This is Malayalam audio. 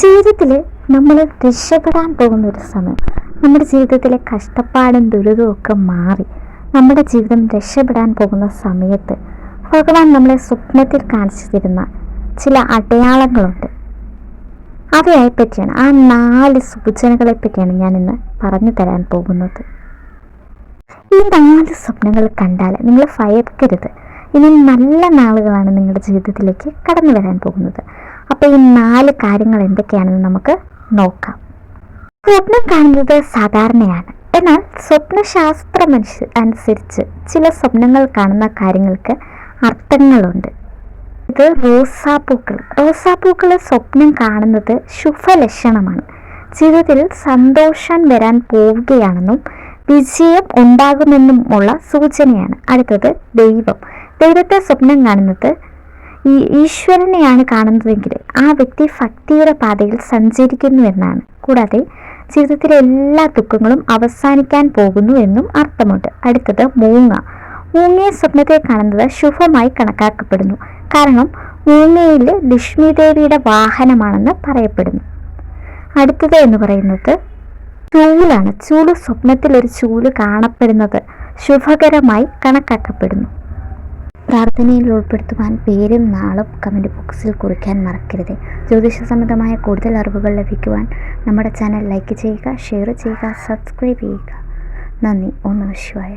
ജീവിതത്തിൽ നമ്മൾ രക്ഷപ്പെടാൻ പോകുന്ന ഒരു സമയം. നമ്മുടെ ജീവിതത്തിലെ കഷ്ടപ്പാടും ദുരിതവും ഒക്കെ മാറി നമ്മുടെ ജീവിതം രക്ഷപ്പെടാൻ പോകുന്ന സമയത്ത് ഭഗവാൻ നമ്മളെ സ്വപ്നത്തിൽ കാണിച്ചു തരുന്ന ചില അടയാളങ്ങളുണ്ട്. അവയെ പറ്റിയാണ് ആ നാല് സൂചനകളെ പറ്റിയാണ് ഞാൻ ഇന്ന് പറഞ്ഞു തരാൻ പോകുന്നത്. ഈ നാല് സ്വപ്നങ്ങൾ കണ്ടാൽ നിങ്ങൾ ഭയക്കരുത്. ഇനി നല്ല നാളുകളാണ് നിങ്ങളുടെ ജീവിതത്തിലേക്ക് കടന്നു വരാൻ പോകുന്നത്. അപ്പോൾ ഈ നാല് കാര്യങ്ങൾ എന്തൊക്കെയാണെന്ന് നമുക്ക് നോക്കാം. സ്വപ്നം കാണുന്നത് സാധാരണയാണ്. എന്നാൽ സ്വപ്നശാസ്ത്രം അനുസ- അനുസരിച്ച് ചില സ്വപ്നങ്ങൾ കാണുന്ന കാര്യങ്ങൾക്ക് അർത്ഥങ്ങളുണ്ട്. ഇത് റോസാപ്പൂക്കൾ. റോസാപ്പൂക്കൾ സ്വപ്നം കാണുന്നത് ശുഭലക്ഷണമാണ്. ജീവിതത്തിൽ സന്തോഷം വരാൻ പോവുകയാണെന്നും വിജയം ഉണ്ടാകുമെന്നും ഉള്ള സൂചനയാണ്. അടുത്തത് ദൈവം. ദൈവത്തെ സ്വപ്നം കാണുന്നത് ഈ ഈശ്വരനെയാണ് കാണുന്നതെങ്കിൽ ആ വ്യക്തി ഭക്തിയുടെ പാതയിൽ സഞ്ചരിക്കുന്നു എന്നാണ്. കൂടാതെ ജീവിതത്തിലെ എല്ലാ ദുഃഖങ്ങളും അവസാനിക്കാൻ പോകുന്നു എന്നും അർത്ഥമുണ്ട്. അടുത്തത് മൂങ്ങ. മൂങ്ങയെ സ്വപ്നത്തെ കാണുന്നത് ശുഭമായി കണക്കാക്കപ്പെടുന്നു. കാരണം മൂങ്ങയിൽ ലക്ഷ്മി ദേവിയുടെ വാഹനമാണെന്ന് പറയപ്പെടുന്നു. അടുത്തത് എന്ന് പറയുന്നത് ചൂലാണ്. ചൂൽ സ്വപ്നത്തിൽ ഒരു ചൂൽ കാണപ്പെടുന്നത് ശുഭകരമായി കണക്കാക്കപ്പെടുന്നു. പ്രാർത്ഥനയിൽ ഉൾപ്പെടുത്തുവാൻ പേരും നാളും കമന്റ് ബോക്സിൽ കുറിക്കാൻ മറക്കരുത്. ജ്യോതിഷ സംബന്ധമായ കൂടുതൽ അറിവുകൾ ലഭിക്കുവാൻ നമ്മുടെ ചാനൽ ലൈക്ക് ചെയ്യുക ഷെയർ ചെയ്യുക സബ്സ്ക്രൈബ് ചെയ്യുക. നന്ദി. ഓം നമ ശിവായ.